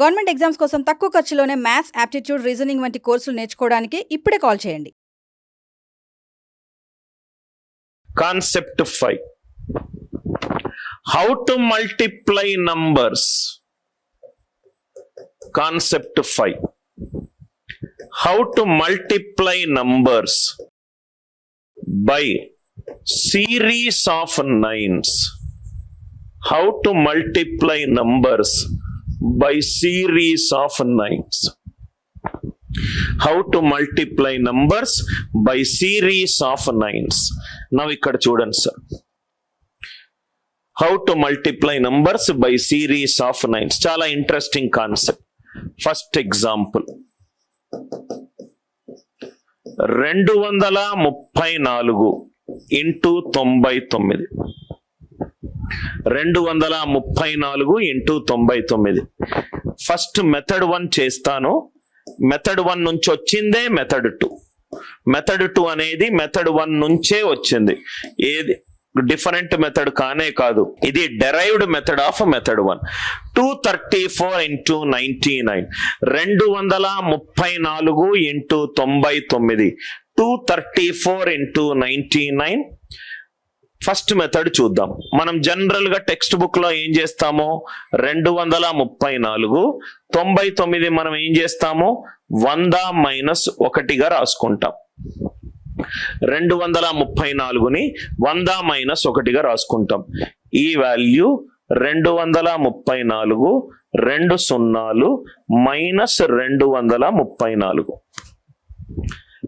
Government exams కోసం తక్కువ ఖర్చులోనే maths aptitude reasoning వంటి కోర్సులు నేర్చుకోవడానికి ఇప్పుడే కాల్ చేయండి. Concept five. How to multiply numbers concept five. How to multiply numbers by series of nines how to multiply numbers by series of nines how to multiply numbers by series of nines now ఇక్కడ చూడండి sir how to multiply numbers by series of nines చాలా interesting concept first example రెండు వందల ముప్పై నాలుగు into తొంభై తొమ్మిది రెండు వందల ముప్పై నాలుగు ఇంటూ తొంభై తొమ్మిది. ఫస్ట్ మెథడ్ వన్ చేస్తాను. మెథడ్ వన్ నుంచి వచ్చిందే మెథడ్ టూ. మెథడ్ టూ అనేది మెథడ్ వన్ నుంచే వచ్చింది. ఏది? డిఫరెంట్ మెథడ్ కానే కాదు. ఇది derived method of method one. Two thirty four into ninety nine. రెండు వందల ముప్పై నాలుగు ఇంటూ తొంభై తొమ్మిది. Two thirty four into ninety nine. First method చూద్దాం. మనం జనరల్గా టెక్స్ట్ బుక్లో ఏం చేస్తాము రెండు వందల ముప్పై నాలుగు తొంభై తొమ్మిది మనం ఏం చేస్తాము వంద మైనస్ ఒకటిగా రాసుకుంటాం. రెండు వందల ముప్పై నాలుగుని వంద మైనస్ ఒకటిగా రాసుకుంటాం. ఈ వాల్యూ రెండు వందల ముప్పై నాలుగు రెండు సున్నాలు మైనస్ రెండు వందల ముప్పై నాలుగు.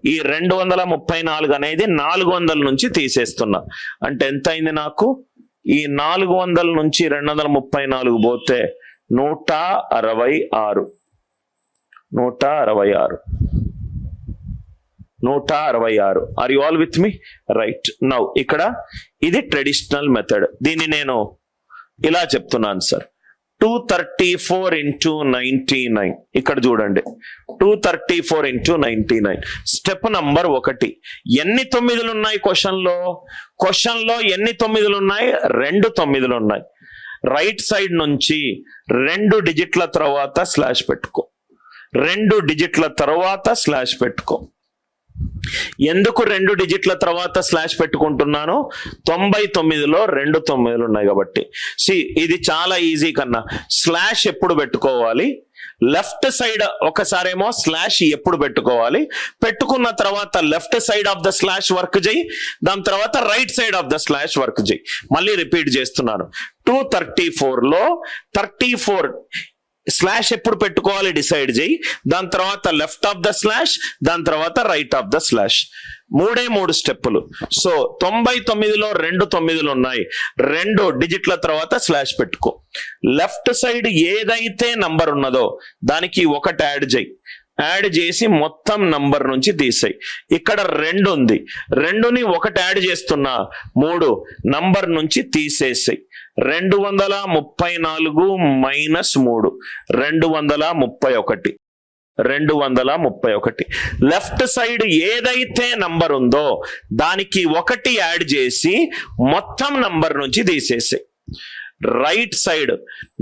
ఈ రెండు వందల ముప్పై నాలుగు అనేది నాలుగు వందల నుంచి తీసేస్తున్నా. అంటే ఎంత అయింది నాకు? ఈ నాలుగు వందల నుంచి రెండు వందల ముప్పై నాలుగు పోతే నూట అరవై ఆరు. నూట అరవై ఆరు. నూట అరవై ఆరు. Are you all with me right now ఇక్కడ ఇది ట్రెడిషనల్ మెథడ్ దీన్ని నేను ఇలా చెప్తున్నాను sir two thirty four into ninety nine ఇక్కడ చూడండి. Two thirty four into ninety nine step number ఒకటి. ఎన్ని తొమ్మిదిలు ఉన్నాయి క్వశ్చన్లో? క్వశ్చన్లో ఎన్ని తొమ్మిదిలు ఉన్నాయి రెండు తొమ్మిదిలు ఉన్నాయి రైట్ సైడ్ నుంచి రెండు డిజిట్ల తర్వాత స్లాష్ పెట్టుకో. రెండు డిజిట్ల తర్వాత స్లాష్ పెట్టుకో. ఎందుకు రెండు డిజిట్ల తర్వాత స్లాష్ పెట్టుకుంటున్నాను తొంభై తొమ్మిదిలో రెండు తొమ్మిదిలు ఉన్నాయి కాబట్టి. సి ఇది చాలా ఈజీ కన్నా. స్లాష్ ఎప్పుడు పెట్టుకోవాలి? లెఫ్ట్ సైడ్ ఒకసారేమో స్లాష్ ఎప్పుడు పెట్టుకోవాలి? పెట్టుకున్న తర్వాత left side of the slash work చేయి. దాని తర్వాత right side of the slash work చేయి. మళ్ళీ రిపీట్ చేస్తున్నాను. టూ థర్టీ ఫోర్లో థర్టీ ఫోర్ స్లాష్ ఎప్పుడు పెట్టుకోవాలి? డిసైడ్ చేయి. దాని తర్వాత లెఫ్ట్ ఆఫ్ ద స్లాష్ దాని తర్వాత రైట్ ఆఫ్ ద స్లాష్ మూడే మూడు స్టెప్పులు సో తొంభై తొమ్మిదిలో రెండు తొమ్మిదిలు ఉన్నాయి. రెండు డిజిట్ల తర్వాత స్లాష్ పెట్టుకో. లెఫ్ట్ సైడ్ ఏదైతే నంబర్ ఉన్నదో దానికి ఒకటి యాడ్ చేయి. యాడ్ చేసి మొత్తం నంబర్ నుంచి తీసాయి. ఇక్కడ రెండు ఉంది. రెండుని ఒకటి యాడ్ చేస్తున్నా మూడు నంబర్ నుంచి తీసేసాయి. రెండు వందల ముప్పై నాలుగు మైనస్ మూడు. రెండు వందల ముప్పై ఒకటి. రెండు వందల ముప్పై ఒకటి. లెఫ్ట్ సైడ్ ఏదైతే నంబర్ ఉందో దానికి ఒకటి యాడ్ చేసి మొత్తం నంబర్ నుంచి తీసేసాయి. రైట్ సైడ్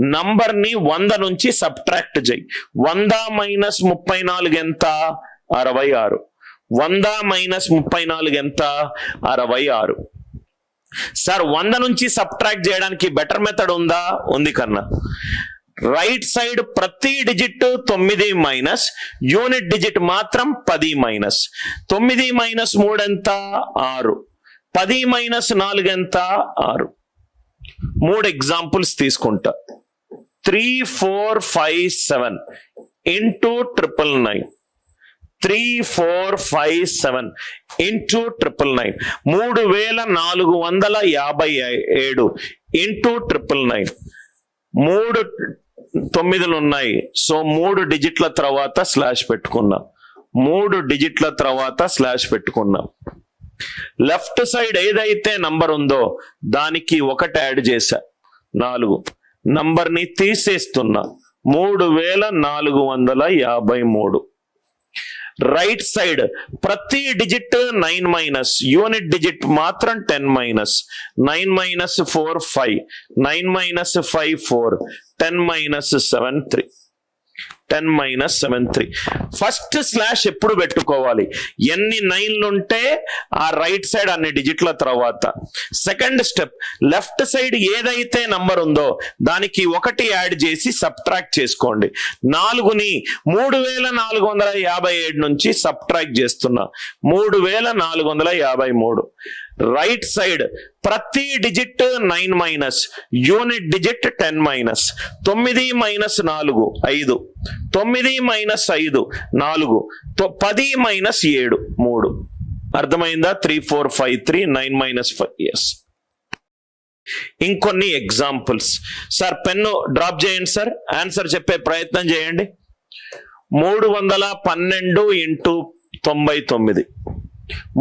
నంబర్ని వంద నుంచి సబ్ట్రాక్ట్ చేయి. వంద మైనస్ ముప్పై నాలుగు ఎంత? అరవై ఆరు. వంద మైనస్ ముప్పై నాలుగు ఎంత? అరవై ఆరు. సార్ వంద నుంచి సబ్ట్రాక్ట్ చేయడానికి బెటర్ మెథడ్ ఉందా? ఉంది కన్నా. రైట్ సైడ్ ప్రతి డిజిట్ తొమ్మిది మైనస్ యూనిట్ డిజిట్ మాత్రం పది మైనస్. తొమ్మిది మైనస్ మూడు ఎంత? ఆరు. పది మైనస్ నాలుగు ఎంత? ఆరు. మూడు ఎగ్జాంపుల్స్ తీసుకుంటా. Three four five seven into triple nine. Three four five seven into triple nine. మూడు వేల నాలుగు వందల యాభై ఏడు ఇంటూ ట్రిపుల్ నైన్. మూడు తొమ్మిదిలు ఉన్నాయి. సో మూడు డిజిట్ల తర్వాత స్లాష్ పెట్టుకున్నాం. మూడు డిజిట్ల తర్వాత స్లాష్ పెట్టుకున్నాం. లెఫ్ట్ సైడ్ ఏదైతే నంబర్ ఉందో దానికి ఒకటి యాడ్ చేశా. నాలుగు. నంబర్ని తీసేస్తున్నా. మూడు వేల నాలుగు వందల యాభై మూడు. రైట్ సైడ్ ప్రతి digit nine minus unit digit మాత్రం ten minus nine minus four five nine minus five four ten minus seven three. Ten minus seven three. First slash ఎప్పుడు పెట్టుకోవాలి? ఎన్ని నైన్లు ఉంటే ఆ రైట్ సైడ్ అన్ని డిజిట్ల తర్వాత. సెకండ్ స్టెప్ లెఫ్ట్ సైడ్ ఏదైతే నంబర్ ఉందో దానికి ఒకటి యాడ్ చేసి సబ్ట్రాక్ట్ చేసుకోండి. నాలుగుని మూడు వేల నాలుగు వందల యాభై ఏడు నుంచి సబ్ట్రాక్ట్ చేస్తున్నా. మూడు వేల నాలుగు వందల యాభై మూడు. రైట్ సైడ్ ప్రతి digit nine minus unit digit ten minus తొమ్మిది మైనస్ నాలుగు ఐదు. తొమ్మిది మైనస్ ఐదు నాలుగు. తొ- పది మైనస్ ఏడు మూడు. అర్థమైందా? Three four five three nine minus five yes ఇంకొన్ని ఎగ్జాంపుల్స్ సార్ పెన్ను డ్రాప్ చేయండి సార్. ఆన్సర్ చెప్పే ప్రయత్నం చేయండి. మూడు వందల పన్నెండు ఇంటూ తొంభై తొమ్మిది.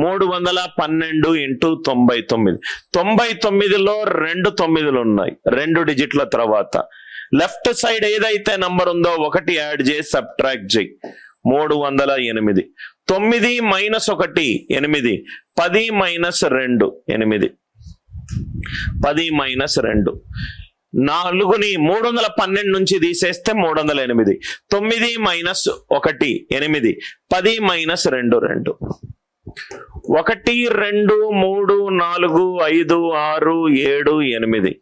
మూడు వందల పన్నెండు ఇంటూ తొంభై తొమ్మిది. తొంభై తొమ్మిదిలో రెండు తొమ్మిదిలు ఉన్నాయి రెండు డిజిట్ల తర్వాత. లెఫ్ట్ సైడ్ ఏదైతే నంబర్ ఉందో ఒకటి యాడ్ చేసి సబ్ట్రాక్ట్ చేయి. మూడు వందల ఎనిమిది. తొమ్మిది మైనస్ ఒకటి ఎనిమిది. పది మైనస్ రెండు ఎనిమిది. పది మైనస్ రెండు. నాలుగుని మూడు వందల పన్నెండు నుంచి తీసేస్తే మూడు వందల ఎనిమిది. తొమ్మిది మైనస్ ఒకటి ఎనిమిది. పది మైనస్ రెండు రెండు. ఒకటి రెండు మూడు నాలుగు ఐదు ఆరు ఏడు ఎనిమిది.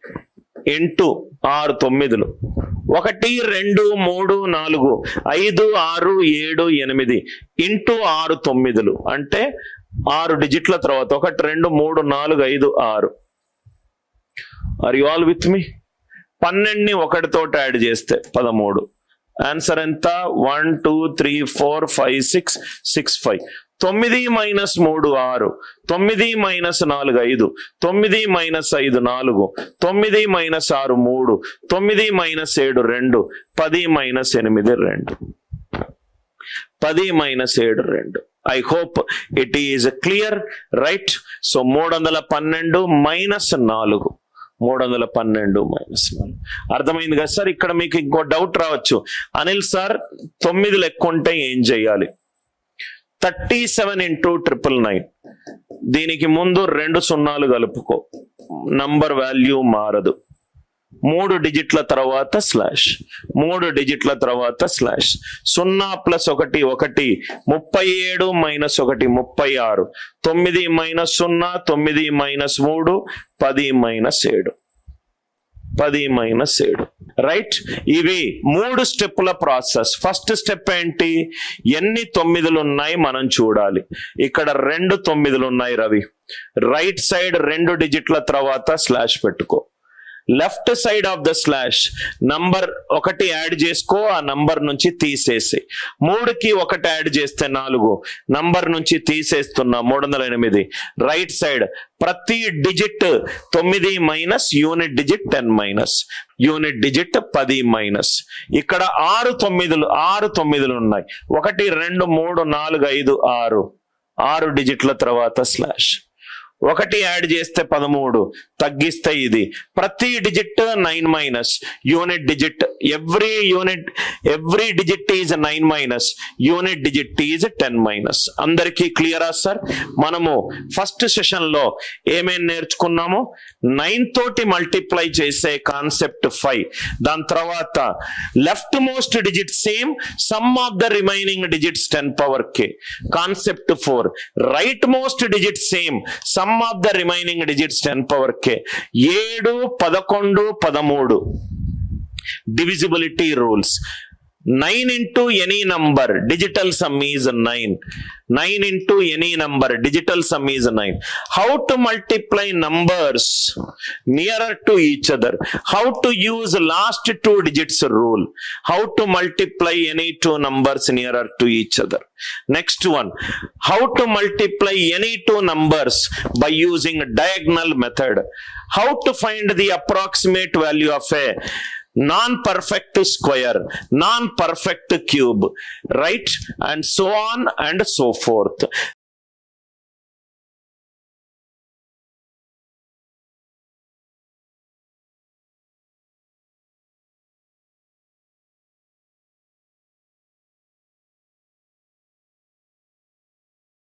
ఎంటు ఆరు తొమ్మిదిలు. ఒకటి రెండు మూడు నాలుగు ఐదు ఆరు ఏడు ఎనిమిది. ఇంటూ ఆరు తొమ్మిదిలు. అంటే ఆరు డిజిట్ల తర్వాత ఒకటి రెండు మూడు నాలుగు ఐదు ఆరు. Are you all with me పన్నెండుని ఒకటితో యాడ్ చేస్తే పదమూడు. ఆన్సర్ ఎంత? One two three four five six six five తొమ్మిది మైనస్ మూడు ఆరు తొమ్మిది మైనస్ నాలుగు ఐదు తొమ్మిది మైనస్ ఐదు నాలుగు తొమ్మిది మైనస్ ఆరు మూడు తొమ్మిది మైనస్ ఏడు రెండు పది మైనస్ ఎనిమిది రెండు. పది మైనస్ ఏడు రెండు. I hope it is clear right so మూడు వందల పన్నెండు మైనస్ నాలుగు. మూడు వందల పన్నెండు మైనస్ నాలుగు. అర్థమైంది కదా సార్? ఇక్కడ మీకు ఇంకో డౌట్ రావచ్చు. అనిల్ సార్ తొమ్మిది లెక్క ఉంటే ఏం చేయాలి? Thirty seven into triple nine. దీనికి ముందు రెండు సున్నాలు కలుపుకో. నంబర్ వాల్యూ మారదు. మూడు డిజిట్ల తర్వాత స్లాష్ మూడు డిజిట్ల తర్వాత స్లాష్ సున్నా ప్లస్ ఒకటి ఒకటి ముప్పై ఏడు మైనస్ ఒకటి ముప్పై ఆరు. తొమ్మిది మైనస్ సున్నా తొమ్మిది మైనస్ మూడు పది మైనస్ ఏడు. పది మైనస్ ఏడు. రైట్ ఇవి మూడు స్టెప్పుల ప్రాసెస్. ఫస్ట్ స్టెప్ ఏంటి? ఎన్ని తొమ్మిదిలు ఉన్నాయి మనం చూడాలి. ఇక్కడ రెండు తొమ్మిదిలు ఉన్నాయి రవి. రైట్ సైడ్ రెండు డిజిట్ల తర్వాత స్లాష్ పెట్టుకో. Left side of the slash number ఒకటి యాడ్ చేసుకో ఆ నంబర్ నుంచి తీసేసి మూడుకి ఒకటి యాడ్ చేస్తే నాలుగు నంబర్ నుంచి తీసేస్తున్నా మూడు వందల ఎనిమిది రైట్ సైడ్ ప్రతి డిజిట్ తొమ్మిది minus unit digit ten minus unit digit పది మైనస్. ఇక్కడ ఆరు తొమ్మిదిలు ఆరు తొమ్మిదిలు ఉన్నాయి. ఒకటి రెండు మూడు నాలుగు ఐదు ఆరు. ఆరు డిజిట్ల తర్వాత స్లాష్. ఒకటి యాడ్ చేస్తే పదమూడు తగ్గిస్తే ఇది. ప్రతి digit nine minus. Unit digit every unit every digit is nine minus. Unit digit is ten minus. అందరికీ క్లియరా సార్? మనము ఫస్ట్ సెషన్లో ఏమేమి ఏమేం నేర్చుకున్నాము నైన్ తోటి మల్టిప్లై చేసే కాన్సెప్ట్ ఫైవ్. దాని తర్వాత left most digit same sum of the remaining digits ten power K concept four. Right most digit same sum of the remaining digits ten power కే ఏడు పదకొండు పదమూడు divisibility rules 9 into any number digital sum is 9 9 into any number digital sum is 9 how to multiply numbers nearer to each other? How to use last two digits rule? How to multiply any two numbers nearer to each other? Next one. How to multiply any two numbers by using diagonal method? How to find the approximate value of a non-perfect square, non-perfect cube, right? And so on and so forth.